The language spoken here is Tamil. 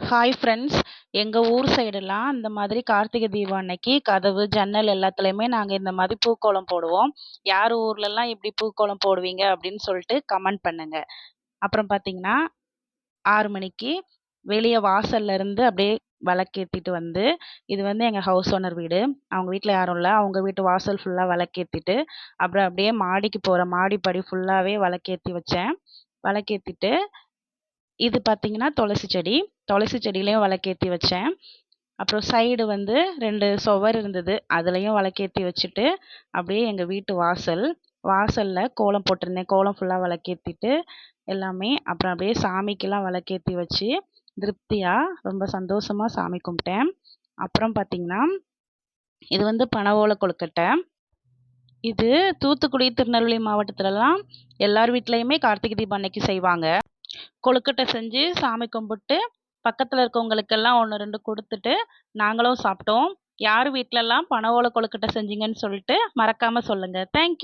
ஹாய் ஃப்ரெண்ட்ஸ் எங்கள் ஊர் சைடெல்லாம் இந்த மாதிரி கார்த்திகை தீபம் அன்னைக்கு கதவு ஜன்னல் எல்லாத்துலேயுமே நாங்கள் இந்த மாதிரி பூக்கோலம் போடுவோம். யார் ஊர்லெலாம் இப்படி பூக்கோலம் போடுவீங்க அப்படின்னு சொல்லிட்டு கமெண்ட் பண்ணுங்கள் அப்புறம் பார்த்தீங்கன்னா ஆறு மணிக்கு வெளியே வாசல்ல இருந்து அப்படியே விளக்கேற்றிட்டு வந்து இது வந்து எங்கள் ஹவுஸ் ஓனர் வீடு. அவங்க வீட்டில் யாரும் இல்லை. அவங்க வீட்டு வாசல் ஃபுல்லாக விளக்கேற்றிட்டு அப்புறம் அப்படியே மாடிக்கு போகிற மாடிப்படி ஃபுல்லாகவே விளக்கேற்றி வச்சேன். விளக்கேற்றிட்டு இது பார்த்தீங்கன்னா துளசி செடி. துளசி செடியிலையும் விளக்கேற்றி வச்சேன். அப்புறம் சைடு வந்து ரெண்டு சுவர் இருந்தது. அதுலேயும் விளக்கேற்றி வச்சுட்டு அப்படியே எங்கள் வீட்டு வாசல். வாசலில் கோலம் போட்டிருந்தேன். கோலம் ஃபுல்லாக விளக்கேற்றிட்டு எல்லாமே. அப்புறம் அப்படியே சாமிக்கெல்லாம் விளக்கேற்றி வச்சு திருப்தியாக ரொம்ப சந்தோஷமாக சாமி கும்பிட்டேன். அப்புறம் பார்த்தீங்கன்னா இது வந்து பனை கொழுக்கட்டை. இது தூத்துக்குடி திருநெல்வேலி மாவட்டத்துலலாம் எல்லார் வீட்லேயுமே கார்த்திகை தீபம் அன்னைக்கு செய்வாங்க. கொழுக்கட்டை செஞ்சு சாமி கும்பிட்டு பக்கத்தில் இருக்கவங்களுக்கெல்லாம் ஒன்று ரெண்டு கொடுத்துட்டு நாங்களும் சாப்பிட்டோம். யார் வீட்டிலலாம் பனை ஓலை கொழுக்கட்டை செஞ்சீங்கன்னு சொல்லிட்டு மறக்காமல் சொல்லுங்கள் தேங்க்யூ